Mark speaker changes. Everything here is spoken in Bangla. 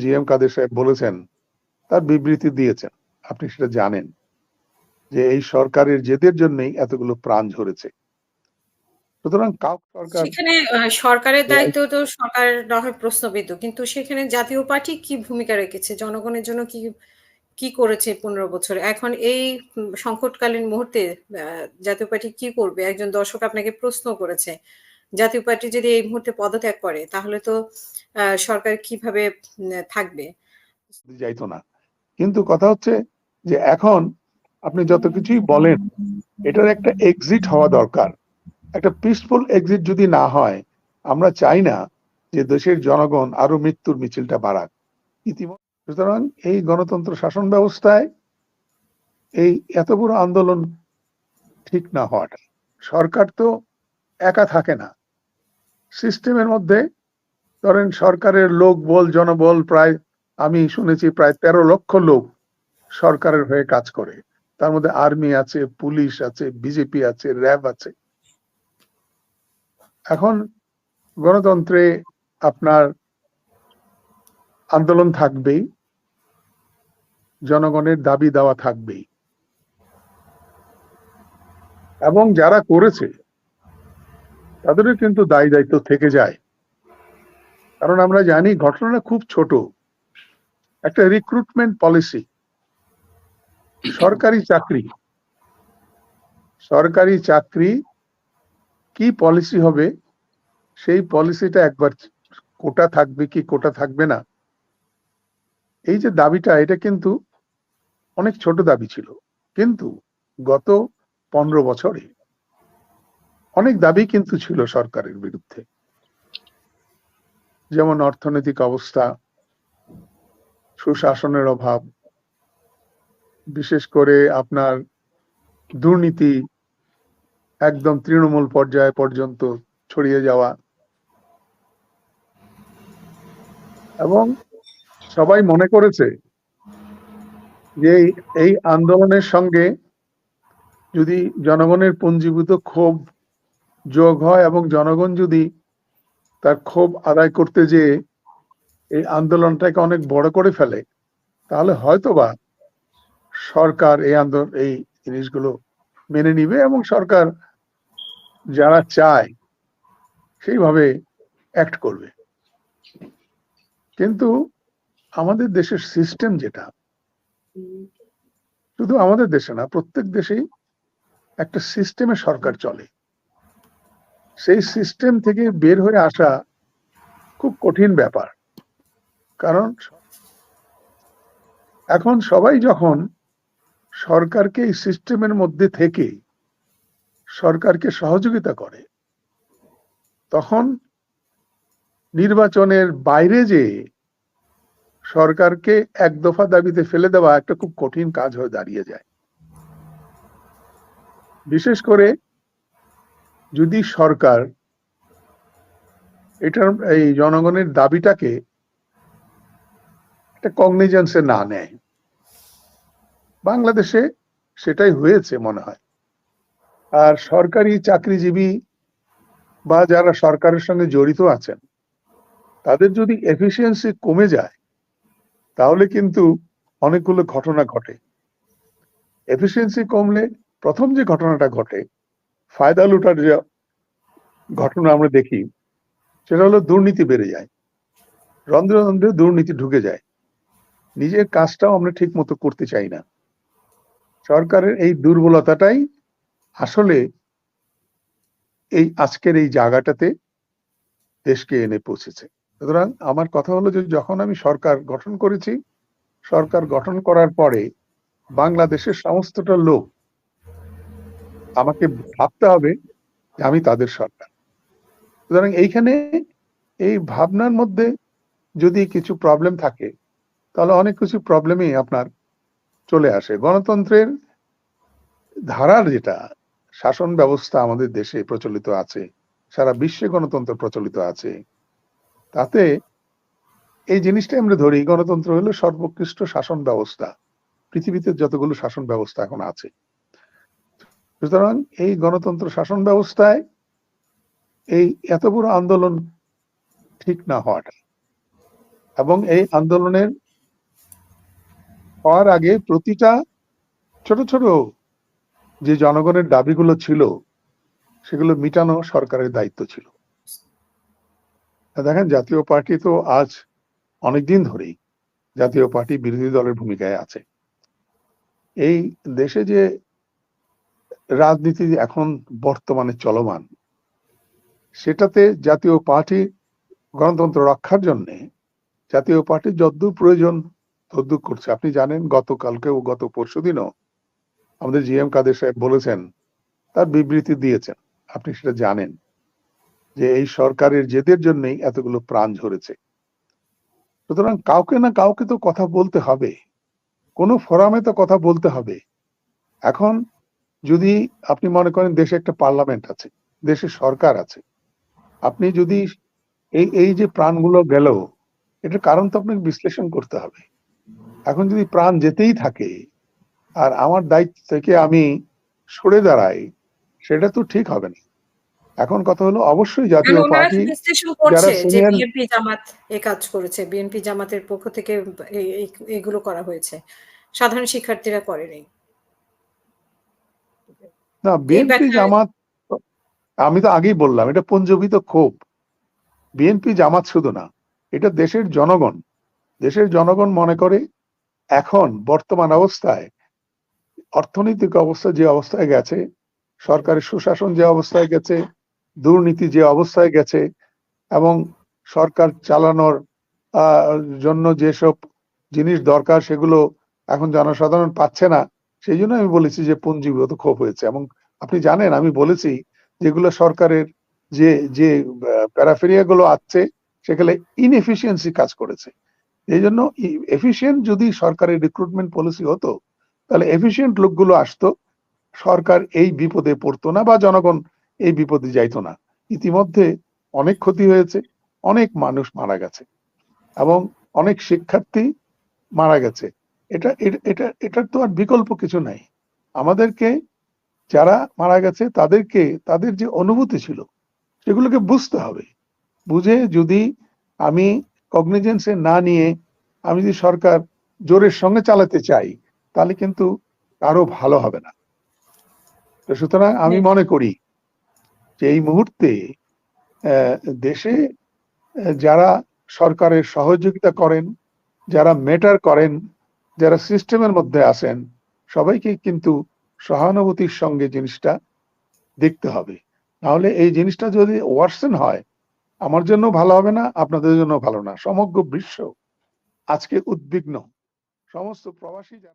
Speaker 1: জি এম কাদের সাহেব বলেছেন তার বিবৃতি দিয়েছেন। আপনি সেটা জানেন যে এই সরকারের জেদের জন্যই এতগুলো প্রাণ ঝরেছে। সুতরাং সরকার
Speaker 2: সেখানে সরকারের দায়িত্ব তো সরকার না হয় প্রশ্নবিদ্ধ কিন্তু সেখানে জাতীয় পার্টি কি ভূমিকা রেখেছে? জনগণের জন্য কি কি করেছে পনেরো বছরে? এখন এই সংকটকালীন মুহূর্তে জাতীয় পার্টি কি করবে? একজন দর্শক আপনাকে প্রশ্ন করেছে জাতীয় পার্টি যদি এই মুহূর্তে পদত্যাগ করে তাহলে তো সরকার কীভাবে থাকবে?
Speaker 1: যাইতো না। কিন্তু কথা হচ্ছে যে এখন আপনি যত কিছুই বলেন, এটার একটা এক্সিট হওয়া দরকার। একটা পিসফুল এক্সিট যদি না হয়, আমরা চাই না যে দেশের জনগণ আরও মৃত্যুর মিছিলটা বাড়াক। ইতিমধ্যে সুতরাং এই গণতন্ত্র শাসন ব্যবস্থায় এই এত বড় আন্দোলন ঠিক না হওয়াটা। সরকার তো একা থাকে না। সিস্টেমের মধ্যে ধরেন সরকারের লোক বল, জনবল প্রায়, আমি শুনেছি প্রায় তেরো লক্ষ লোক সরকারের হয়ে কাজ করে। তার মধ্যে আর্মি আছে, পুলিশ আছে, বিজেপি আছে, র্যাব আছে। এখন গণতন্ত্রে আপনার আন্দোলন থাকবেই, জনগণের দাবি দেওয়া থাকবেই। এবং যারা করেছে, তাদেরও কিন্তু দায়ী দায়িত্ব থেকে যায়। কারণ আমরা জানি ঘটনা খুব ছোট। একটা রিক্রুটমেন্ট পলিসি সরকারি চাকরি। সরকারি চাকরি কি পলিসি হবে? সেই পলিসিটা একবার কোটা থাকবে কি কোটা থাকবে না। এই যে দাবিটা, এটা কিন্তু অনেক ছোট দাবি ছিল। কিন্তু গত পনেরো বছরে অনেক দাবি কিন্তু ছিল সরকারের বিরুদ্ধে। যেমন অর্থনৈতিক অবস্থা, সুশাসনের অভাব, বিশেষ করে আপনার দুর্নীতি একদম তৃণমূল পর্যায় পর্যন্ত ছড়িয়ে যাওয়া এবং সবাই মনে করেছে যে এই- আন্দোলনের সঙ্গে যদি জনগণের পুঞ্জীভূত ক্ষোভ যোগ হয় এবং জনগণ যদি তার ক্ষোভ আদায় করতে যে এই আন্দোলনটাকে অনেক বড় করে ফেলে, তাহলে হয়তোবা সরকার এই আন্দোলন, এই জিনিসগুলো মেনে নিবে এবং সরকার যারা চায় সেইভাবে অ্যাক্ট করবে। কিন্তু আমাদের দেশের সিস্টেম যেটা, শুধু আমাদের দেশে না, প্রত্যেক দেশেই একটা সিস্টেমে সরকার চলে। সেই সিস্টেম থেকে বের হয়ে আসা খুব কঠিন ব্যাপার। কারণ এখন সবাই যখন সরকারকে এই সিস্টেমের মধ্যে থেকে সরকারকে সহযোগিতা করে, তখন নির্বাচনের বাইরে যে সরকারকে এক দফা দাবিতে ফেলে দেওয়া একটা খুব কঠিন কাজ হয়ে দাঁড়িয়ে যায়। বিশেষ করে যদি সরকার এটার এই জনগণের দাবিটাকে একটা কগনিজেন্সে না নেয়, বাংলাদেশে সেটাই হয়েছে মনে হয়। আর সরকারি চাকরিজীবী বা যারা সরকারের সঙ্গে জড়িত আছেন, তাদের যদি এফিসিয়েন্সি কমে যায়, তাহলে কিন্তু অনেকগুলো ঘটনা ঘটে। এফিসিয়েন্সি কমলে প্রথম যে ঘটনাটা ঘটে ফায়দা লুটার যে ঘটনা আমরা দেখি, সেটা হলো দুর্নীতি বেড়ে যায়। রন্ধ্রে রন্ধ্রে দুর্নীতি ঢুকে যায়। নিজের কাজটাও আমরা ঠিক মতো করতে চাই না। সরকারের এই দুর্বলতাটাই আসলে এই আজকের এই জায়গাটাতে দেশকে এনে পৌঁছেছে। সুতরাং আমার কথা হলো যে যখন আমি সরকার গঠন করেছি, সরকার গঠন করার পরে বাংলাদেশের সমস্তটা লোক আমাকে ভাবতে হবে যে আমি তাদের সরকার সুতরাং এইখানে এই ভাবনার মধ্যে যদি কিছু প্রবলেম থাকে, তাহলে অনেক কিছু প্রবলেমই আপনার চলে আসে। গণতন্ত্রের ধারার যেটা, শাসন ব্যবস্থা আমাদের দেশে প্রচলিত আছে, সারা বিশ্বে গণতন্ত্র প্রচলিত আছে, তাতে এই জিনিসটাই আমরা ধরি, গণতন্ত্র হলো সর্বোৎকৃষ্ট শাসন ব্যবস্থা। পৃথিবীতে যতগুলো শাসন ব্যবস্থা এখন আছে সুতরাং এই গণতন্ত্র শাসন ব্যবস্থায় এই এত বড় আন্দোলন ঠিক না হওয়াটা এবং এই আন্দোলনের হওয়ার আগে প্রতিটা ছোট ছোট যে জনগণের দাবিগুলো ছিল, সেগুলো মিটানো সরকারের দায়িত্ব ছিল। দেখেন, জাতীয় পার্টি তো আজ অনেকদিন ধরেই জাতীয় পার্টি বিরোধী দলের ভূমিকায় আছে। এই দেশে যে রাজনীতি এখন বর্তমানে চলমান। সেটাতে জাতীয় পার্টি গণতন্ত্র রক্ষার জন্য জাতীয় পার্টি যদ্দূর প্রয়োজন তদ্দূর করছে। আপনি জানেন, গতকালকেও, গত পরশু দিনও আমাদের জি এম কাদের সাহেব বলেছেন, তার বিবৃতি দিয়েছেন। আপনি সেটা জানেন যে এই সরকারের জেদের জন্যই এতগুলো প্রাণ ঝরেছে। সুতরাং কাউকে না কাউকে তো কথা বলতে হবে। কোনো ফোরামে তো কথা বলতে হবে। এখন যদি আপনি মনে করেন দেশে একটা পার্লামেন্ট আছে দেশে সরকার আছে আপনি যদি এই এই যে প্রাণগুলো গেল এটার কারণ তো আপনাকে বিশ্লেষণ করতে হবে। এখন যদি প্রাণ যেতেই থাকে আর আমার দায়িত্ব থেকে আমি সরে দাঁড়াই সেটা তো ঠিক হবে না। এখন কথা হলো অবশ্যই জাতীয় পার্টি
Speaker 2: করছে বিএনপি জামাত এ কাজ করেছে বিএনপি জামাতের পক্ষ থেকে এগুলো করা হয়েছে। সাধারণ শিক্ষার্থীরা করেনি।
Speaker 1: না বিএনপি জামাত আমি তো আগেই বললাম এটা পঞ্জীবিত ক্ষোভ। বিএনপি জামাত শুধু না এটা দেশের জনগণ। দেশের জনগণ মনে করে এখন বর্তমান অবস্থায় অর্থনৈতিক অবস্থা যে অবস্থায় গেছে সরকারের সুশাসন যে অবস্থায় গেছে দুর্নীতি যে অবস্থায় গেছে এবং সরকার চালানোর আহ, জন্য যেসব জিনিস দরকার সেগুলো এখন জনসাধারণ পাচ্ছে না সেই জন্য আমি বলেছি যে পুঞ্জীগত ক্ষোভ হয়েছে। এবং আপনি জানেন, আমি বলেছি যেগুলো সরকারের যে যে প্যারাফেরিয়া গুলো আছে সেখানে ইনএফিসিয়েন্সি কাজ করেছে। এই জন্য এফিসিয়েন্ট যদি সরকারের রিক্রুটমেন্ট পলিসি হতো, তাহলে এফিসিয়েন্ট লোকগুলো আসতো, সরকার এই বিপদে পড়তো না বা জনগণ এই বিপদে যাইতো না। ইতিমধ্যে অনেক ক্ষতি হয়েছে, অনেক মানুষ মারা গেছে এবং অনেক শিক্ষার্থী মারা গেছে। এটা এটা- এটা, এটার তো আর বিকল্প কিছু নাই। আমাদেরকে যারা মারা গেছে, তাদেরকে, তাদের যে অনুভূতি ছিল, সেগুলোকে বুঝতে হবে। বুঝে যদি আমি কগনিজেন্সে না নিয়ে আমি যদি সরকার জোরের সঙ্গে চালাতে চাই, তাহলে কিন্তু আরও ভালো হবে না। তো সুতরাং আমি মনে করি যে এই মুহূর্তে দেশে যারা সরকারের সহযোগিতা করেন, যারা মেটার করেন যারা সিস্টেমের মধ্যে আছেন, সবাইকে কিন্তু সহানুভূতির সঙ্গে জিনিসটা দেখতে হবে। তাহলে এই জিনিসটা যদি ওয়ার্সেন হয়, আমার জন্য ভালো হবে না, আপনাদের জন্য ভালো না। সমগ্র বিশ্ব আজকে উদ্বিগ্ন। সমস্ত প্রবাসী যারা